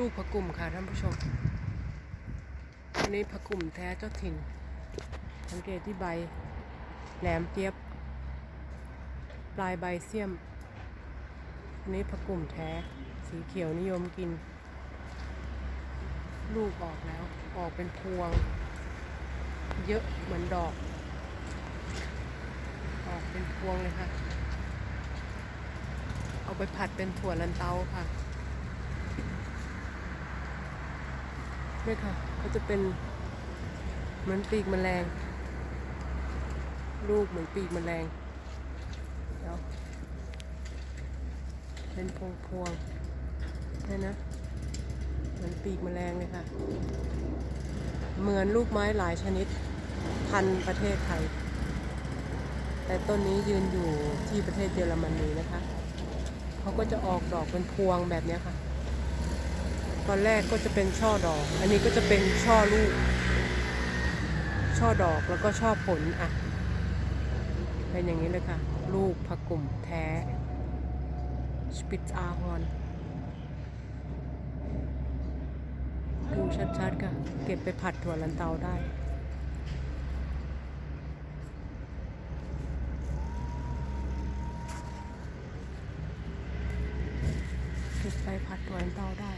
ลูกผักกุ่มค่ะท่านผู้ชม อันนี้ผักกุ่มแท้เจ้าถิ่น สังเกตที่ใบ แหลมเจี๊ยบ ปลายใบเสี้ยม อันนี้ผักกุ่มแท้ สีเขียวนิยมกิน ลูกออกแล้ว ออกเป็นพวง เยอะเหมือนดอก ออกเป็นพวงเลยค่ะ เอาไปผัดเป็นถั่วลันเตาค่ะ นี่ค่ะก็จะเป็นเหมือนปีกแมลง ลูกเหมือนปีกแมลงเดี๋ยวเป็นพวงพวงนี่นะ เหมือนปีกแมลงเลยค่ะ เหมือนลูกไม้หลายชนิดพันประเทศไทย แต่ต้นนี้ยืนอยู่ที่ประเทศเยอรมนีนะคะ เขาก็จะออกดอกเป็นพวงแบบนี้ค่ะ ตอนแรกก็จะเป็นช่อดอก อันนี้ก็จะเป็นช่อลูก ช่อดอกแล้วก็ช่อผลอะ เป็นอย่างนี้เลยค่ะ ลูกผักกลุ่มแท้สปิตอาฮอนดูชัดๆค่ะ เก็บไปผัดถั่วลันเตาได้เก็บไปผัดถั่วลันเตาได้